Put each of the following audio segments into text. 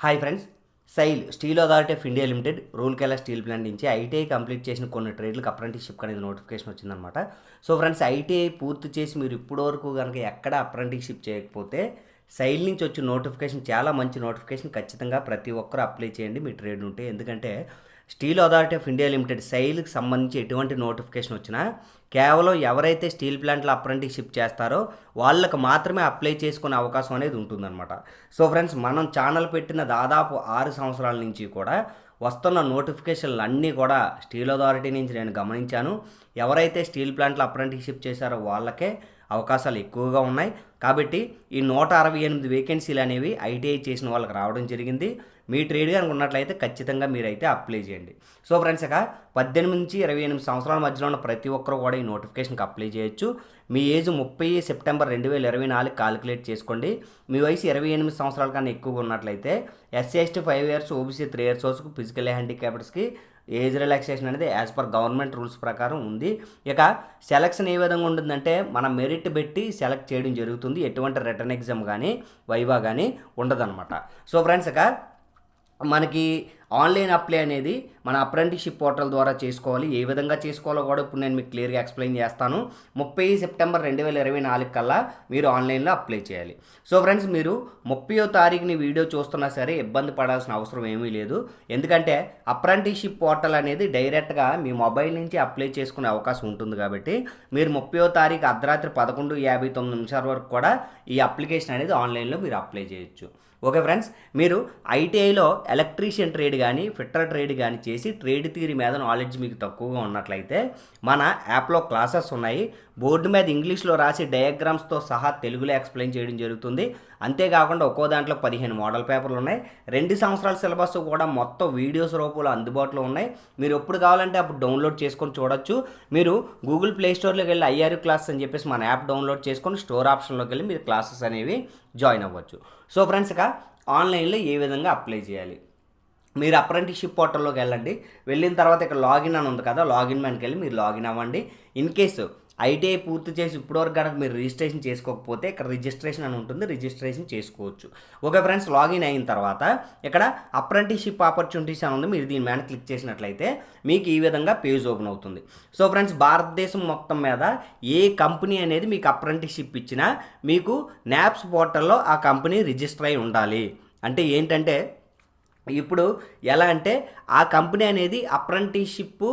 Hi friends SAIL steel authority of India limited Rourkela steel plant నుంచి ITI complete చేసిన కొన్ని ట్రేడ్లకు apprenticeship అనేది నోటిఫికేషన్ వచ్చిందనమాట సో ఫ్రెండ్స్ ఐటీఐ పూర్తి చేసి మీరు ఇప్పటివరకు కనుక ఎక్కడ అప్రెంటిస్షిప్ చేయకపోతే సైల్ నుంచి వచ్చే నోటిఫికేషన్ చాలా మంచి నోటిఫికేషన్ ఖచ్చితంగా ప్రతి ఒక్కరు అప్లై చేయండి మీ ట్రేడ్ ఉంటే. ఎందుకంటే steel authority of India limited సైల్కి సంబంధించి ఎటువంటి నోటిఫికేషన్ వచ్చినా కేవలం ఎవరైతే స్టీల్ ప్లాంట్లో అప్రెంటిస్షిప్ చేస్తారో వాళ్ళకి మాత్రమే అప్లై చేసుకునే అవకాశం అనేది ఉంటుందన్నమాట. సో ఫ్రెండ్స్ మనం ఛానల్ పెట్టిన దాదాపు ఆరు సంవత్సరాల నుంచి కూడా వస్తున్న నోటిఫికేషన్లు అన్నీ కూడా స్టీల్ అథారిటీ నుంచి నేను గమనించాను. ఎవరైతే స్టీల్ ప్లాంట్లో అప్రెంటిస్షిప్ చేశారో వాళ్ళకే అవకాశాలు ఎక్కువగా ఉన్నాయి. కాబట్టి ఈ నూట అరవై ఎనిమిది వేకెన్సీలు అనేవి ఐటీఐ చేసిన వాళ్ళకి రావడం జరిగింది. మీ ట్రేడ్ కనుక ఉన్నట్లయితే ఖచ్చితంగా మీరైతే అప్లై చేయండి. సో ఫ్రెండ్స్ ఇక పద్దెనిమిది నుంచి ఇరవై ఎనిమిది సంవత్సరాల మధ్యలో ఉన్న ప్రతి ఒక్కరు కూడా ఈ నోటిఫికేషన్కి అప్లై చేయొచ్చు. మీ ఏజ్ ముప్పై సెప్టెంబర్ రెండు వేల ఇరవై నాలుగు కాలిక్యులేట్ చేసుకోండి. మీ వయసు ఇరవై ఎనిమిది సంవత్సరాల కన్నా ఎక్కువగా ఉన్నట్లయితే SC ST five years OBC three years వరకు ఫిజికల్ హ్యాండిక్యాప్డ్స్కి ఏజ్ రిలాక్సేషన్ అనేది యాజ్ పర్ గవర్నమెంట్ రూల్స్ ప్రకారం ఉంది. ఇక సెలక్షన్ ఏ విధంగా ఉంటుందంటే మన మెరిట్ పెట్టి సెలెక్ట్ చేయడం జరుగుతుంది. ఎటువంటి రిటర్న్ ఎగ్జామ్ కానీ వైవా కానీ ఉండదన్నమాట. సో ఫ్రెండ్స్ ఇక మనకి ఆన్లైన్ అప్లై అనేది మన అప్రెంటిషిప్ పోర్టల్ ద్వారా చేసుకోవాలి. ఏ విధంగా చేసుకోవాలో కూడా ఇప్పుడు నేను మీకు క్లియర్గా ఎక్స్ప్లెయిన్ చేస్తాను. ముప్పై సెప్టెంబర్ రెండు వేల ఇరవై నాలుగు కల్లా మీరు ఆన్లైన్లో అప్లై చేయాలి. సో ఫ్రెండ్స్ మీరు ముప్పయో తారీఖుని వీడియో చూస్తున్నా సరే ఇబ్బంది పడాల్సిన అవసరం ఏమీ లేదు. ఎందుకంటే అప్రెంటిషిప్ పోర్టల్ అనేది డైరెక్ట్గా మీ మొబైల్ నుంచి అప్లై చేసుకునే అవకాశం ఉంటుంది కాబట్టి మీరు ముప్పయో తారీఖు అర్ధరాత్రి పదకొండు యాభై తొమ్మిది నిమిషాల వరకు కూడా ఈ అప్లికేషన్ అనేది ఆన్లైన్లో మీరు అప్లై చేయొచ్చు. ఓకే ఫ్రెండ్స్ మీరు ఐటీఐలో ఎలక్ట్రీషియన్ ట్రేడ్ కానీ ఫిట్టర్ ట్రేడ్ కానీ చేసి ట్రేడ్ థియరీ మీద నాలెడ్జ్ మీకు తక్కువగా ఉన్నట్లయితే మన యాప్లో క్లాసెస్ ఉన్నాయి. బోర్డు మీద ఇంగ్లీష్లో రాసి డయాగ్రామ్స్తో సహా తెలుగులో ఎక్స్ప్లెయిన్ చేయడం జరుగుతుంది. అంతేకాకుండా ఒక్కో దాంట్లో పదిహేను మోడల్ పేపర్లు ఉన్నాయి. రెండు సంవత్సరాల సిలబస్ కూడా మొత్తం వీడియోస్ రూపంలో అందుబాటులో ఉన్నాయి. మీరు ఎప్పుడు కావాలంటే అప్పుడు డౌన్లోడ్ చేసుకొని చూడొచ్చు. మీరు గూగుల్ ప్లే స్టోర్లోకి వెళ్ళి ఐఆర్ క్లాస్ అని చెప్పేసి మన యాప్ డౌన్లోడ్ చేసుకొని స్టోర్ ఆప్షన్లోకి వెళ్ళి మీరు క్లాసెస్ అనేవి జాయిన్ అవ్వచ్చు. సో ఫ్రెండ్స్ ఇక ఆన్లైన్లో ఏ విధంగా అప్లై చేయాలి? మీరు అప్రెంటిషిప్ పోర్టల్లోకి వెళ్ళండి. వెళ్ళిన తర్వాత ఇక్కడ లాగిన్ అని ఉంది కదా లాగిన్ మనకి వెళ్ళి మీరు లాగిన్ అవ్వండి. ఇన్ కేసు ఐటీఐ పూర్తి చేసి ఇప్పటివరకు కనుక మీరు రిజిస్ట్రేషన్ చేసుకోకపోతే ఇక్కడ రిజిస్ట్రేషన్ అని ఉంటుంది రిజిస్ట్రేషన్ చేసుకోవచ్చు. ఓకే ఫ్రెండ్స్ లాగిన్ అయిన తర్వాత ఇక్కడ అప్రెంటిషిప్ ఆపర్చునిటీస్ అని ఉంది మీరు దీని మీద క్లిక్ చేసినట్లయితే మీకు ఈ విధంగా పేజ్ ఓపెన్ అవుతుంది. సో ఫ్రెండ్స్ భారతదేశం మొత్తం మీద ఏ కంపెనీ అనేది మీకు అప్రెంటిషిప్ ఇచ్చినా మీకు నాప్స్ పోర్టల్లో ఆ కంపెనీ రిజిస్టర్ అయి ఉండాలి. అంటే ఏంటంటే ఇప్పుడు ఎలా అంటే ఆ కంపెనీ అనేది అప్రెంటిషిప్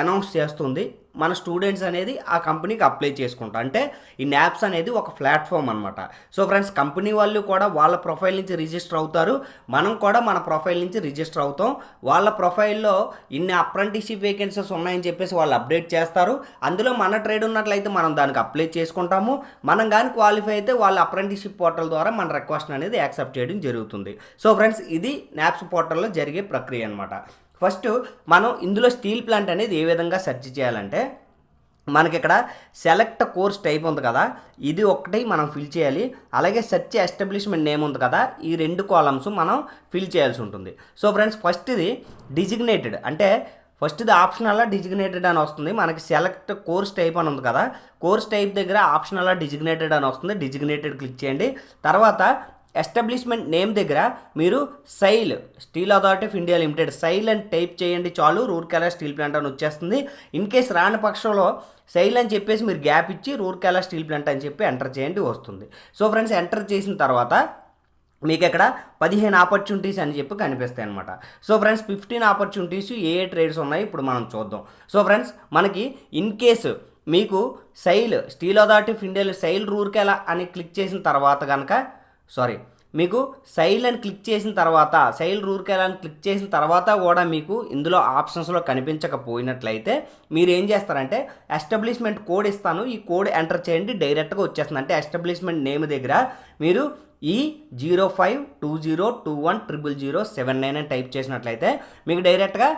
అనౌన్స్ చేస్తుంది. మన స్టూడెంట్స్ అనేది ఆ కంపెనీకి అప్లై చేసుకుంటాం. అంటే ఈ న్యాప్స్ అనేది ఒక ప్లాట్ఫామ్ అనమాట సో ఫ్రెండ్స్ కంపెనీ వాళ్ళు కూడా వాళ్ళ ప్రొఫైల్ నుంచి రిజిస్టర్ అవుతారు. మనం కూడా మన ప్రొఫైల్ నుంచి రిజిస్టర్ అవుతాం. వాళ్ళ ప్రొఫైల్లో ఇన్ని అప్రెంటిస్షిప్ వేకెన్సీస్ ఉన్నాయని చెప్పేసి వాళ్ళు అప్డేట్ చేస్తారు. అందులో మన ట్రేడ్ ఉన్నట్లయితే మనం దానికి అప్లై చేసుకుంటాము. మనం కానీ క్వాలిఫై అయితే వాళ్ళ అప్రెంటిస్షిప్ పోర్టల్ ద్వారా మన రిక్వెస్ట్ అనేది యాక్సెప్ట్ చేయడం జరుగుతుంది. సో ఫ్రెండ్స్ ఇది న్యాప్స్ పోర్టల్లో జరిగే ప్రక్రియ అనమాట ఫస్ట్ మనం ఇందులో స్టీల్ ప్లాంట్ అనేది ఏ విధంగా సెర్చ్ చేయాలంటే మనకి ఇక్కడ సెలెక్ట్ కోర్స్ టైప్ ఉంది కదా ఇది ఒకటి మనం ఫిల్ చేయాలి. అలాగే సెర్చ్ ఎస్టాబ్లిష్మెంట్ నేమ్ ఉంది కదా ఈ రెండు కాలమ్స్ మనం ఫిల్ చేయాల్సి ఉంటుంది. సో ఫ్రెండ్స్ ఫస్ట్ ఇది డిజిగ్నేటెడ్. అంటే ఫస్ట్ ఇది ఆప్షనల్ డిజిగ్నేటెడ్ అని వస్తుంది. మనకి సెలెక్ట్ కోర్స్ టైప్ అని ఉంది కదా కోర్స్ టైప్ దగ్గర ఆప్షనల్ డిజిగ్నేటెడ్ అని వస్తుంది. డిజిగ్నేటెడ్ క్లిక్ చేయండి. తర్వాత ఎస్టాబ్లిష్మెంట్ నేమ్ దగ్గర మీరు SAIL steel authority of India limited SAIL అని టైప్ చేయండి చాలు రూర్కెలా స్టీల్ ప్లాంట్ అని వచ్చేస్తుంది. ఇన్ కేస్ రాని పక్షంలో సైల్ అని చెప్పేసి మీరు గ్యాప్ ఇచ్చి రూర్కెలా స్టీల్ ప్లాంట్ అని చెప్పి ఎంటర్ చేయండి వస్తుంది. సో ఫ్రెండ్స్ ఎంటర్ చేసిన తర్వాత మీకు ఇక్కడ పదిహేను ఆపర్చునిటీస్ అని చెప్పి కనిపిస్తాయి అనమాట సో ఫ్రెండ్స్ ఫిఫ్టీన్ ఆపర్చునిటీస్ ఏ ఏ ట్రేడ్స్ ఉన్నాయి ఇప్పుడు మనం చూద్దాం. సో ఫ్రెండ్స్ మనకి ఇన్ కేసు మీకు సైల్ స్టీల్ అథారిటీ ఆఫ్ ఇండియాలో సైల్ రూర్కెలా అని క్లిక్ చేసిన తర్వాత కనుక సారీ మీకు సైల్ అని క్లిక్ చేసిన తర్వాత సైల్ రూర్కెలా అని క్లిక్ చేసిన తర్వాత కూడా మీకు ఇందులో ఆప్షన్స్లో కనిపించకపోయినట్లయితే మీరు ఏం చేస్తారంటే ఎస్టాబ్లిష్మెంట్ కోడ్ ఇస్తాను. ఈ కోడ్ ఎంటర్ చేయండి. డైరెక్ట్గా వచ్చేస్తుంది. అంటే ఎస్టాబ్లిష్మెంట్ నేమ్ దగ్గర మీరు ఈ zero five two zero two one triple zero seven nine అని టైప్ చేసినట్లయితే మీకు డైరెక్ట్గా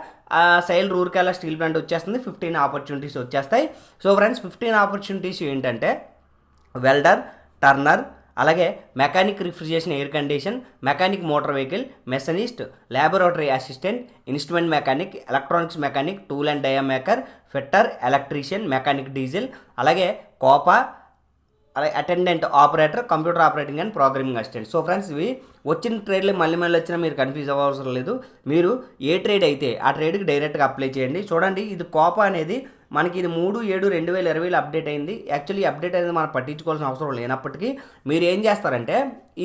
సైల్ రూర్కెలా స్టీల్ ప్లాంట్ వచ్చేస్తుంది. ఫిఫ్టీన్ ఆపర్చునిటీస్ వచ్చేస్తాయి. సో ఫ్రెండ్స్ ఫిఫ్టీన్ ఆపర్చునిటీస్ ఏంటంటే వెల్డర్ టర్నర్ అలాగే mechanic refrigeration air condition mechanic motor vehicle machinist laboratory assistant instrument mechanic electronics mechanic tool and die maker fitter electrician mechanic diesel అలాగే COPA అలాగే attendant operator computer operating and programming assistant so friends ఇవి వచ్చిన ట్రేడ్లు మళ్ళీ మళ్ళీ వచ్చినా మీరు confuse అవ్వవసరం లేదు. మీరు ఏ ట్రేడ్ అయితే ఆ ట్రేడ్కి డైరెక్ట్గా అప్లై చేయండి. చూడండి ఇది కోపా అనేది మనకి ఇది మూడు ఏడు రెండు వేల ఇరవైలో అప్డేట్ అయింది. యాక్చువల్లీ అప్డేట్ అనేది మనం పట్టించుకోవాల్సిన అవసరం లేనప్పటికీ మీరు ఏం చేస్తారంటే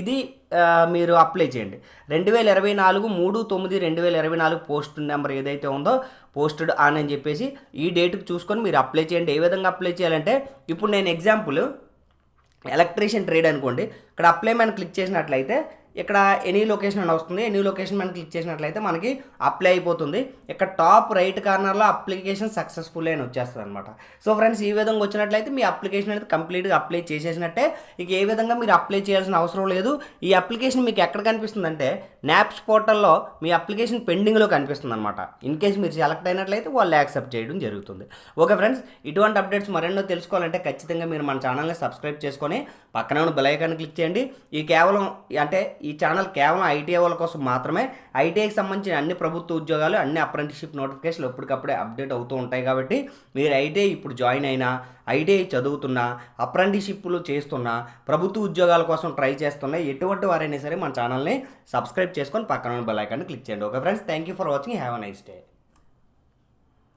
ఇది మీరు అప్లై చేయండి. రెండు వేల ఇరవై నాలుగు మూడు తొమ్మిది రెండు వేల ఇరవై నాలుగు పోస్ట్ నెంబర్ ఏదైతే ఉందో పోస్టెడ్ ఆన్ అని చెప్పేసి ఈ డేట్కి చూసుకొని మీరు అప్లై చేయండి. ఏ విధంగా అప్లై చేయాలంటే ఇప్పుడు నేను ఎగ్జాంపుల్ ఎలక్ట్రీషియన్ ట్రేడ్ అనుకోండి. ఇక్కడ అప్లై మనం క్లిక్ చేసినట్లయితే ఇక్కడ ఎనీ లొకేషన్ అని వస్తుంది ఎనీ లొకేషన్ మనం క్లిక్ చేసినట్లయితే మనకి అప్లై అయిపోతుంది. ఇక్కడ టాప్ రైట్ కార్నర్లో అప్లికేషన్ సక్సెస్ఫుల్ అని వచ్చేస్తుంది అనమాట సో ఫ్రెండ్స్ ఈ విధంగా వచ్చినట్లయితే మీ అప్లికేషన్ అనేది కంప్లీట్గా అప్లై చేసేసినట్టే. ఇక ఏ విధంగా మీరు అప్లై చేయాల్సిన అవసరం లేదు. ఈ అప్లికేషన్ మీకు ఎక్కడ కనిపిస్తుందంటే నాప్స్ పోర్టల్లో మీ అప్లికేషన్ పెండింగ్లో కనిపిస్తుంది అనమాట ఇన్ కేస్ మీరు సెలెక్ట్ అయినట్లయితే వాళ్ళు యాక్సెప్ట్ చేయడం జరుగుతుంది. ఓకే ఫ్రెండ్స్ ఇటువంటి అప్డేట్స్ మరెన్నో తెలుసుకోవాలంటే ఖచ్చితంగా మీరు మన ఛానల్ని సబ్స్క్రైబ్ చేసుకొని పక్కన ఉన్న బెల్ ఐకాన్ క్లిక్ చేయండి. ఈ కేవలం అంటే ఈ ఈ ఛానల్ కేవలం ఐటీఐ వాళ్ళ కోసం మాత్రమే ఐటీఐకి సంబంధించిన అన్ని ప్రభుత్వ ఉద్యోగాలు అన్ని అప్రెంటిషిప్ నోటిఫికేషన్లు ఎప్పటికప్పుడే అప్డేట్ అవుతూ ఉంటాయి కాబట్టి మీరు ఐటీఐ ఇప్పుడు జాయిన్ అయినా ఐటీఐ చదువుతున్నా అప్రెంటిషిప్లు చేస్తున్నా ప్రభుత్వ ఉద్యోగాల కోసం ట్రై చేస్తున్నా ఎటువంటి వారైనా సరే మన ఛానల్ని సబ్స్క్రైబ్ చేసుకొని పక్కన ఉన్న బెల్ ఐకాన్ని క్లిక్ చేయండి. Okay friends thank you for watching. Have a nice day.